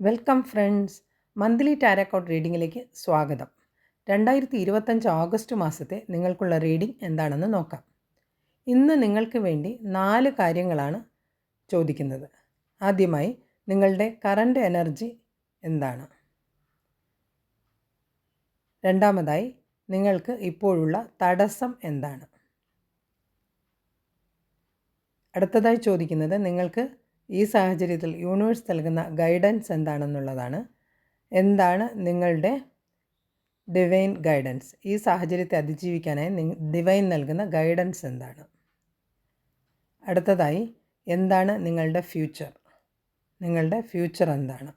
Welcome friends. Monthly tarot card റീഡിങ്ങിലേക്ക് സ്വാഗതം. രണ്ടായിരത്തി ഇരുപത്തഞ്ച് ഓഗസ്റ്റ് മാസത്തെ നിങ്ങൾക്കുള്ള റീഡിംഗ് എന്താണെന്ന് നോക്കാം. ഇന്ന് നിങ്ങൾക്ക് വേണ്ടി നാല് കാര്യങ്ങളാണ് ചോദിക്കുന്നത്. ആദ്യമായി നിങ്ങളുടെ കറണ്ട് എനർജി എന്താണ്? രണ്ടാമതായി നിങ്ങൾക്ക് ഇപ്പോഴുള്ള തടസ്സം എന്താണ്? അടുത്തതായി ചോദിക്കുന്നത് നിങ്ങൾക്ക് ഈ സാഹചര്യത്തിൽ യൂണിവേഴ്സ് നൽകുന്ന ഗൈഡൻസ് എന്താണെന്നുള്ളതാണ്. എന്താണ് നിങ്ങളുടെ ഡിവൈൻ ഗൈഡൻസ്? ഈ സാഹചര്യത്തെ അതിജീവിക്കാനായി ഡിവൈൻ നൽകുന്ന ഗൈഡൻസ് എന്താണ്? അടുത്തതായി എന്താണ് നിങ്ങളുടെ ഫ്യൂച്ചർ? നിങ്ങളുടെ ഫ്യൂച്ചർ എന്താണ്?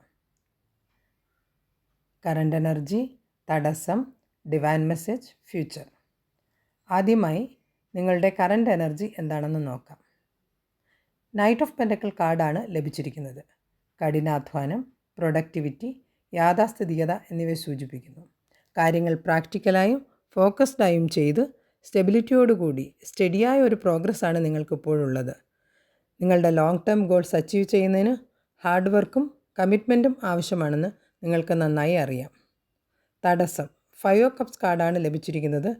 കറണ്ട് എനർജി തടസ്സം ഡിവൈൻ മെസ്സേജ് ഫ്യൂച്ചർ. ആദ്യമായി നിങ്ങളുടെ കറണ്ട് എനർജി എന്താണെന്ന് നോക്കാം. നൈറ്റ് ഓഫ് പെൻഡക്കിൾ കാർഡാണ് ലഭിച്ചിരിക്കുന്നത്. കഠിനാധ്വാനം പ്രൊഡക്ടിവിറ്റി യാഥാസ്ഥിതികത എന്നിവ സൂചിപ്പിക്കുന്നു. കാര്യങ്ങൾ പ്രാക്ടിക്കലായും ഫോക്കസ്ഡായും ചെയ്ത് സ്റ്റെബിലിറ്റിയോടുകൂടി സ്റ്റഡിയായ ഒരു പ്രോഗ്രസ്സാണ് നിങ്ങൾക്കിപ്പോഴുള്ളത് നിങ്ങളുടെ ലോങ് ടേം ഗോൾസ് അച്ചീവ് ചെയ്യുന്നതിന് ഹാർഡ് വർക്കും കമ്മിറ്റ്മെന്റും ആവശ്യമാണെന്ന് നിങ്ങൾക്ക് നന്നായി അറിയാം. തടസ്സം ഓ കപ്സ് കാർഡാണ് ലഭിച്ചിരിക്കുന്നത്.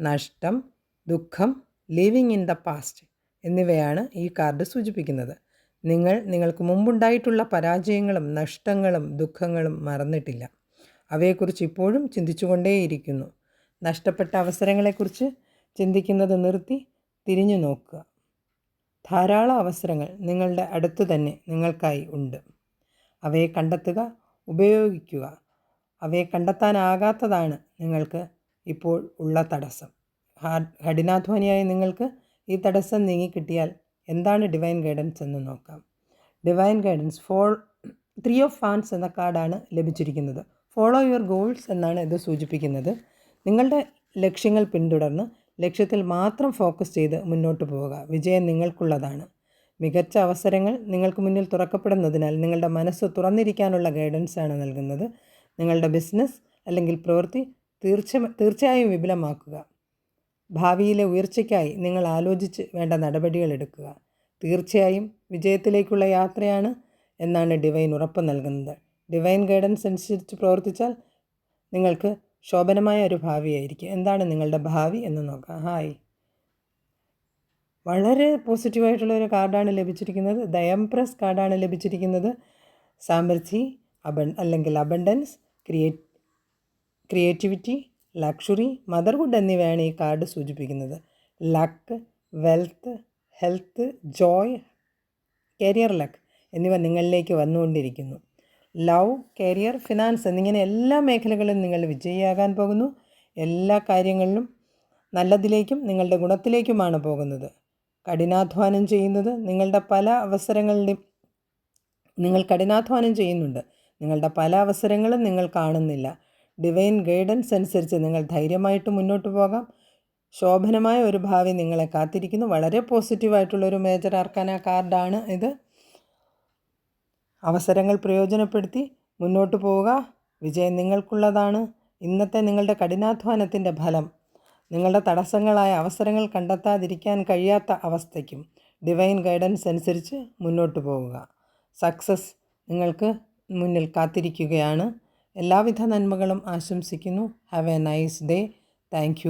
നഷ്ടം ദുഃഖം ലിവിങ് ഇൻ ദ പാസ്റ്റ് എന്നിവയാണ് ഈ കാർഡ് സൂചിപ്പിക്കുന്നത്. നിങ്ങൾ നിങ്ങൾക്ക് മുമ്പുണ്ടായിട്ടുള്ള പരാജയങ്ങളും നഷ്ടങ്ങളും ദുഃഖങ്ങളും മറന്നിട്ടില്ല. അവയെക്കുറിച്ച് ഇപ്പോഴും ചിന്തിച്ചുകൊണ്ടേയിരിക്കുന്നു. നഷ്ടപ്പെട്ട അവസരങ്ങളെക്കുറിച്ച് ചിന്തിക്കുന്നത് നിർത്തി തിരിഞ്ഞു നോക്കുക. ധാരാളം അവസരങ്ങൾ നിങ്ങളുടെ അടുത്ത് തന്നെ നിങ്ങൾക്കായി ഉണ്ട്. അവയെ കണ്ടെത്തുക ഉപയോഗിക്കുക. അവയെ കണ്ടെത്താനാകാത്തതാണ് നിങ്ങൾക്ക് ഇപ്പോൾ ഉള്ള തടസ്സം. കഠിനാധ്വാനിയായ നിങ്ങൾക്ക് ഈ തടസ്സം നീങ്ങിക്കിട്ടിയാൽ എന്താണ് ഡിവൈൻ ഗൈഡൻസ് എന്ന് നോക്കാം. Divine guidance fall three of fans എന്ന കാർഡാണ് ലഭിച്ചിരിക്കുന്നത്. ഫോളോ യുവർ ഗോൾസ് എന്നാണ് ഇത് സൂചിപ്പിക്കുന്നത്. നിങ്ങളുടെ ലക്ഷ്യങ്ങൾ പിന്തുടർന്ന് ലക്ഷ്യത്തിൽ മാത്രം ഫോക്കസ് ചെയ്ത് മുന്നോട്ട് പോവുക. വിജയം നിങ്ങൾക്കുള്ളതാണ്. മികച്ച അവസരങ്ങൾ നിങ്ങൾക്ക് മുന്നിൽ തുറക്കപ്പെടുന്നതിനാൽ നിങ്ങളുടെ മനസ്സ് തുറന്നിരിക്കാനുള്ള ഗൈഡൻസ് ആണ് നൽകുന്നത്. നിങ്ങളുടെ ബിസിനസ് അല്ലെങ്കിൽ പ്രവൃത്തി തീർച്ച തീർച്ചയായും വിപുലമാക്കുക. ഭാവിയിലെ ഉയർച്ചയ്ക്കായി നിങ്ങൾ ആലോചിച്ച് വേണ്ട നടപടികൾ എടുക്കുക. തീർച്ചയായും വിജയത്തിലേക്കുള്ള യാത്രയാണ് എന്നാണ് ഡിവൈൻ ഉറപ്പ് നൽകുന്നത്. ഡിവൈൻ ഗൈഡൻസ് അനുസരിച്ച് പ്രവർത്തിച്ചാൽ നിങ്ങൾക്ക് ശോഭനമായ ഒരു ഭാവിയായിരിക്കും. എന്താണ് നിങ്ങളുടെ ഭാവി എന്ന് നോക്കാം. ഹായ് വളരെ പോസിറ്റീവായിട്ടുള്ള ഒരു കാർഡാണ് ലഭിച്ചിരിക്കുന്നത്. ദ എംപ്രസ് കാർഡാണ് ലഭിച്ചിരിക്കുന്നത്. സമൃദ്ധി അബൺ അല്ലെങ്കിൽ അബണ്ടൻസ് ക്രിയേ ക്രിയേറ്റിവിറ്റി ലക്ഷറി മദർഹുഡ് എന്നിവയാണ് ഈ കാർഡ് സൂചിപ്പിക്കുന്നത്. Luck wealth health joy career luck എന്നിവ നിങ്ങളിലേക്ക് വന്നുകൊണ്ടിരിക്കുന്നു. ലവ് കരിയർ ഫിനാൻസ് എന്നിങ്ങനെ എല്ലാ മേഖലകളിലും നിങ്ങൾ വിജയിയാകാൻ പോകുന്നു. എല്ലാ കാര്യങ്ങളിലും നല്ലതിലേക്കും നിങ്ങളുടെ ഗുണത്തിലേക്കുമാണ് പോകുന്നത്. കഠിനാധ്വാനം ചെയ്യുന്നത് നിങ്ങളുടെ പല അവസരങ്ങളുടെയും നിങ്ങൾ കഠിനാധ്വാനം ചെയ്യുന്നുണ്ട്. നിങ്ങളുടെ പല അവസരങ്ങളും നിങ്ങൾ കാണുന്നില്ല. ഡിവൈൻ ഗൈഡൻസ് അനുസരിച്ച് നിങ്ങൾ ധൈര്യമായിട്ട് മുന്നോട്ട് പോകാം. ശോഭനമായ ഒരു ഭാവി നിങ്ങളെ കാത്തിരിക്കുന്നു. വളരെ പോസിറ്റീവായിട്ടുള്ളൊരു മേജർ ആർക്കാന കാർഡാണ് ഇത്. അവസരങ്ങൾ പ്രയോജനപ്പെടുത്തി മുന്നോട്ട് പോവുക. വിജയം നിങ്ങൾക്കുള്ളതാണ്. ഇന്നത്തെ നിങ്ങളുടെ കഠിനാധ്വാനത്തിന്റെ ഫലം. നിങ്ങളുടെ തടസ്സങ്ങളായ അവസരങ്ങൾ കണ്ടെത്താതിരിക്കാൻ കഴിയാത്ത അവസ്ഥയ്ക്കും ഡിവൈൻ ഗൈഡൻസ് അനുസരിച്ച് മുന്നോട്ട് പോവുക. സക്സസ് നിങ്ങൾക്ക് മുന്നിൽ കാത്തിരിക്കുകയാണ്. എല്ലാവിധ നന്മകളും ആശംസിക്കുന്നു. Have a nice day thank